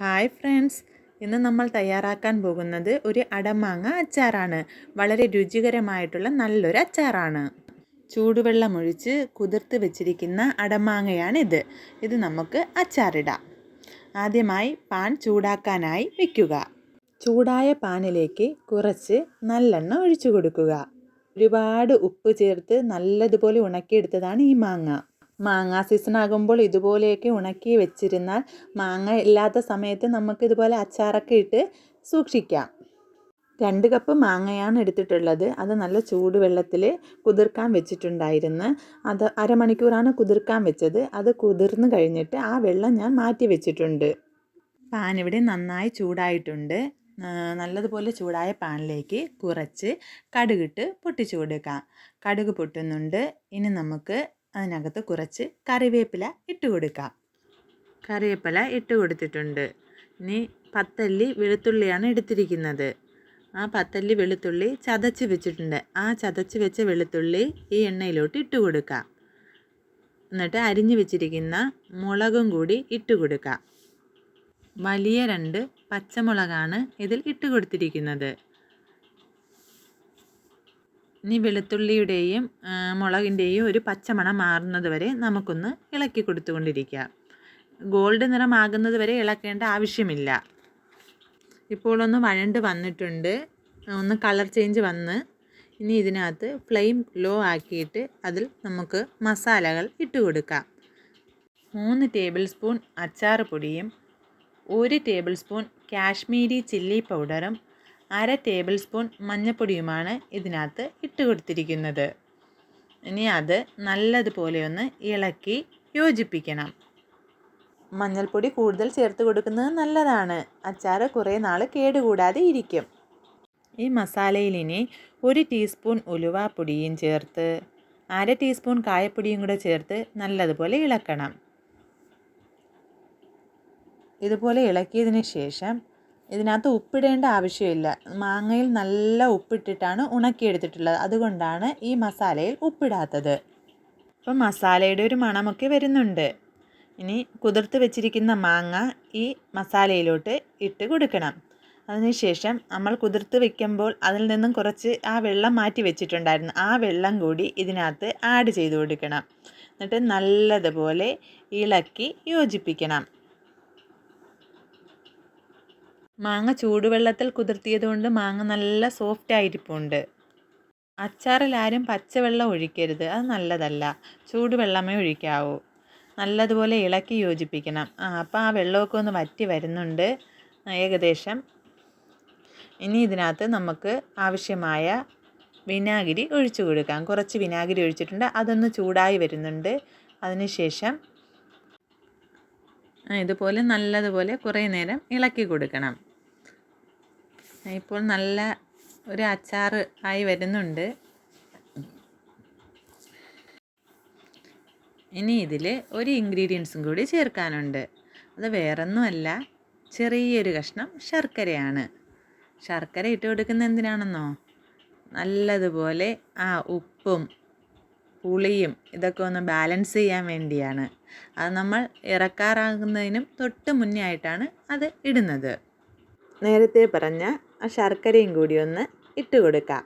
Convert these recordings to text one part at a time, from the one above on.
Hi friends. ഇന്ന് നമ്മൾ തയ്യാറാക്കാൻ പോകുന്നത് ഒരു അടമാങ്ങ അച്ചാറാണ്. വളരെ രുചികരമായിട്ടുള്ള നല്ലൊരു അച്ചാറാണ്. ചൂടുവെള്ളം ഒഴിച്ച് കുതിർത്ത് വെച്ചിരിക്കുന്ന അടമാങ്ങയാണിത്. ഇത് നമുക്ക് അച്ചാറിടാം. ആദ്യമായി പാൻ ചൂടാക്കാനായി വയ്ക്കുക ചൂടായ പാനിലേക്ക് കുറച്ച് നല്ലെണ്ണ ഒഴിച്ചു കൊടുക്കുക. ഒരുപാട് ഉപ്പ് ചേർത്ത് നല്ലതുപോലെ ഉണക്കിയെടുത്തതാണ് ഈ മാങ്ങ. മാങ്ങ സീസൺ ആകുമ്പോൾ ഇതുപോലെയൊക്കെ ഉണക്കി വെച്ചിരുന്നാൽ മാങ്ങ ഇല്ലാത്ത സമയത്ത് നമുക്ക് ഇതുപോലെ അച്ചാറൊക്കെ ഇട്ട് സൂക്ഷിക്കാം. രണ്ട് കപ്പ് മാങ്ങയാണ് എടുത്തിട്ടുള്ളത്. അത് നല്ല ചൂടുവെള്ളത്തിൽ കുതിർക്കാൻ വെച്ചിട്ടുണ്ടായിരുന്നു. അത് അരമണിക്കൂറാണ് കുതിർക്കാൻ വെച്ചത്. അത് കുതിർന്ന് കഴിഞ്ഞിട്ട് ആ വെള്ളം ഞാൻ മാറ്റി വെച്ചിട്ടുണ്ട്. പാൻ ഇവിടെ നന്നായി ചൂടായിട്ടുണ്ട്. നല്ലതുപോലെ ചൂടായ പാനിലേക്ക് കുറച്ച് കടുകിട്ട് പൊട്ടിച്ചു കൊടുക്കാം. കടുക് പൊട്ടുന്നുണ്ട്. ഇനി നമുക്ക് അതിനകത്ത് കുറച്ച് കറിവേപ്പില ഇട്ട് കൊടുക്കാം. കറിവേപ്പില ഇട്ട് കൊടുത്തിട്ടുണ്ട്. ഇനി പത്തല്ലി വെളുത്തുള്ളിയാണ് എടുത്തിരിക്കുന്നത്. ആ പത്തല്ലി വെളുത്തുള്ളി ചതച്ച് വെച്ചിട്ടുണ്ട്. ആ ചതച്ച് വെച്ച വെളുത്തുള്ളി ഈ എണ്ണയിലോട്ട് ഇട്ട് കൊടുക്കാം. എന്നിട്ട് അരിഞ്ഞു വെച്ചിരിക്കുന്ന മുളകും കൂടി ഇട്ട് കൊടുക്കാം. വലിയ രണ്ട് പച്ചമുളകാണ് ഇതിൽ ഇട്ട് കൊടുത്തിരിക്കുന്നത്. ഇനി വെളുത്തുള്ളിയുടെയും മുളകിന്റെയും ഒരു പച്ചമണം മാറുന്നത് വരെ നമുക്കൊന്ന് ഇളക്കി കൊടുത്തുകൊണ്ടിരിക്കാം ഗോൾഡ് നിറമാകുന്നത് വരെ ഇളക്കേണ്ട ആവശ്യമില്ല. ഇപ്പോൾ ഒന്ന് വഴണ്ട് വന്നിട്ടുണ്ട്. ഒന്ന് കളർ ചേഞ്ച് വന്ന് ഇനി ഇതിനകത്ത് ഫ്ലെയിം ലോ ആക്കിയിട്ട് അതിൽ നമുക്ക് മസാലകൾ ഇട്ട് കൊടുക്കാം. മൂന്ന് ടേബിൾ സ്പൂൺ അച്ചാർ പൊടിയും ഒരു ടേബിൾ സ്പൂൺ കാശ്മീരി ചില്ലി പൗഡറും അര ടേബിൾ സ്പൂൺ മഞ്ഞൾപ്പൊടിയുമാണ് ഇതിനകത്ത് ഇട്ട് കൊടുത്തിരിക്കുന്നത്. ഇനി അത് നല്ലതുപോലെ ഒന്ന് ഇളക്കി യോജിപ്പിക്കണം. മഞ്ഞൾപ്പൊടി കൂടുതൽ ചേർത്ത് കൊടുക്കുന്നത് നല്ലതാണ്. അച്ചാർ കുറേ നാൾ കേടുകൂടാതെ ഇരിക്കും. ഈ മസാലയിൽ ഇനി ഒരു ടീസ്പൂൺ ഉലുവാപ്പൊടിയും ചേർത്ത് അര ടീസ്പൂൺ കായപ്പൊടിയും കൂടെ ചേർത്ത് നല്ലതുപോലെ ഇളക്കണം. ഇതുപോലെ ഇളക്കിയതിന് ശേഷം ഇതിനകത്ത് ഉപ്പിടേണ്ട ആവശ്യമില്ല. മാങ്ങയിൽ നല്ല ഉപ്പിട്ടിട്ടാണ് ഉണക്കിയെടുത്തിട്ടുള്ളത്. അതുകൊണ്ടാണ് ഈ മസാലയിൽ ഉപ്പിടാത്തത്. അപ്പം മസാലയുടെ ഒരു മണമൊക്കെ വരുന്നുണ്ട്. ഇനി കുതിർത്ത് വെച്ചിരിക്കുന്ന മാങ്ങ ഈ മസാലയിലോട്ട് ഇട്ട് കൊടുക്കണം. അതിനുശേഷം നമ്മൾ കുതിർത്ത് വെക്കുമ്പോൾ അതിൽ നിന്നും കുറച്ച് ആ വെള്ളം മാറ്റി വെച്ചിട്ടുണ്ടായിരുന്നു. ആ വെള്ളം കൂടി ഇതിനകത്ത് ആഡ് ചെയ്ത് കൊടുക്കണം. എന്നിട്ട് നല്ലതുപോലെ ഇളക്കി യോജിപ്പിക്കണം. മാങ്ങ ചൂടുവെള്ളത്തിൽ കുതിർത്തിയത് കൊണ്ട് മാങ്ങ നല്ല സോഫ്റ്റ് ആയിരിപ്പുണ്ട്. അച്ചാറിൽ ആരും പച്ചവെള്ളം ഒഴിക്കരുത്. അത് നല്ലതല്ല. ചൂടുവെള്ളമേ ഒഴിക്കാവൂ. നല്ലതുപോലെ ഇളക്കി യോജിപ്പിക്കണം. ആ അപ്പോൾ ആ വെള്ളമൊക്കെ ഒന്ന് വറ്റി വരുന്നുണ്ട്. ഏകദേശം. ഇനി ഇതിനകത്ത് നമുക്ക് ആവശ്യമായ വിനാഗിരി ഒഴിച്ചു കൊടുക്കാം. കുറച്ച് വിനാഗിരി ഒഴിച്ചിട്ടുണ്ട്. അതൊന്ന് ചൂടായി വരുന്നുണ്ട്. അതിനുശേഷം ഇതുപോലെ നല്ലതുപോലെ കുറേ നേരം ഇളക്കി കൊടുക്കണം. ഇപ്പോൾ നല്ല ഒരു അച്ചാർ ആയി വരുന്നുണ്ട്. ഇനി ഇതിൽ ഒരു ഇൻഗ്രീഡിയൻസും കൂടി ചേർക്കാനുണ്ട്. അത് വേറൊന്നുമല്ല ചെറിയൊരു കഷ്ണം ശർക്കരയാണ്. ശർക്കര ഇട്ട് കൊടുക്കുന്ന എന്തിനാണെന്നോ? നല്ലതുപോലെ ആ ഉപ്പും പുളിയും ഇതൊക്കെ ഒന്ന് ബാലൻസ് ചെയ്യാൻ വേണ്ടിയാണ്. അത് നമ്മൾ ഇറക്കാറാകുന്നതിനും തൊട്ട് മുന്നേ ആയിട്ടാണ് അത് ഇടുന്നത്. നേരത്തെ പറഞ്ഞ ആ ശർക്കരയും കൂടി ഒന്ന് ഇട്ട് കൊടുക്കാം.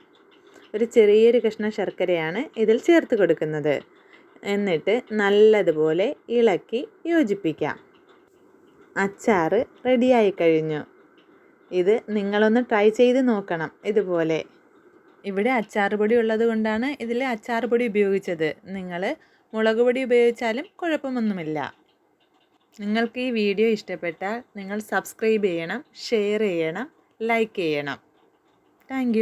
ഒരു ചെറിയൊരു കഷ്ണം ശർക്കരയാണ് ഇതിൽ ചേർത്ത് കൊടുക്കുന്നത്. എന്നിട്ട് നല്ലതുപോലെ ഇളക്കി യോജിപ്പിക്കാം. അച്ചാർ റെഡിയായി കഴിഞ്ഞു. ഇത് നിങ്ങളൊന്ന് ട്രൈ ചെയ്ത് നോക്കണം ഇതുപോലെ. ഇവിടെ അച്ചാർ പൊടി ഉള്ളത് കൊണ്ടാണ് ഇതിൽ അച്ചാർ പൊടി ഉപയോഗിച്ചത്. നിങ്ങൾ മുളക് പൊടി ഉപയോഗിച്ചാലും കുഴപ്പമൊന്നുമില്ല. നിങ്ങൾക്ക് ഈ വീഡിയോ ഇഷ്ടപ്പെട്ടാൽ നിങ്ങൾ സബ്സ്ക്രൈബ് ചെയ്യണം ഷെയർ ചെയ്യണം. ലൈക്ക് ചെയ്യണം. താങ്ക്